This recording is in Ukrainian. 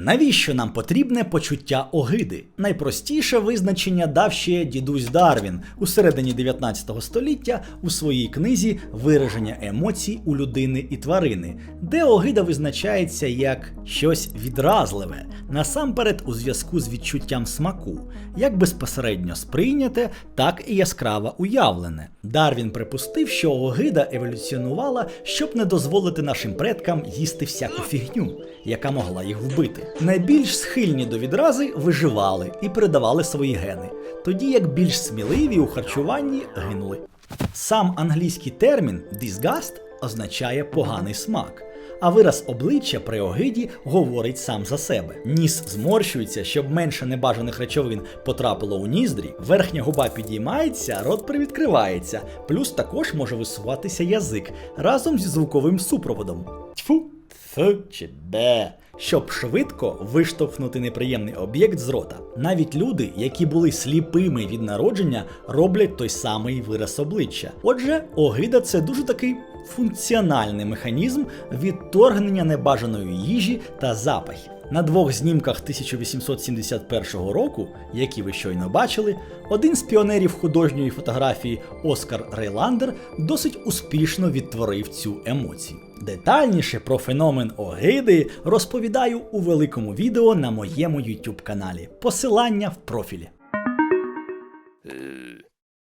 Навіщо нам потрібне почуття огиди? Найпростіше визначення дав ще дідусь Дарвін у середині 19 століття у своїй книзі Вираження емоцій у людини і тварини, де огида визначається як щось відразливе, насамперед у зв'язку з відчуттям смаку, як безпосередньо сприйняте, так і яскраво уявлене. Дарвін припустив, що огида еволюціонувала, щоб не дозволити нашим предкам їсти всяку фігню, яка могла їх вбити. Найбільш схильні до відрази виживали і передавали свої гени, тоді як більш сміливі у харчуванні гинули. Сам англійський термін disgust означає поганий смак. А вираз обличчя при огиді говорить сам за себе. Ніс зморщується, щоб менше небажаних речовин потрапило у ніздрі, верхня губа підіймається, рот привідкривається, плюс також може висуватися язик разом зі звуковим супроводом. Чи де. Щоб швидко виштовхнути неприємний об'єкт з рота. Навіть люди, які були сліпими від народження, роблять той самий вираз обличчя. Отже, огида це дуже такий функціональний механізм відторгнення небажаної їжі та запахів. На двох знімках 1871 року, які ви щойно бачили, один з піонерів художньої фотографії Оскар Рейландер досить успішно відтворив цю емоцію. Детальніше про феномен огиди розповідаю у великому відео на моєму YouTube каналі. Посилання в профілі.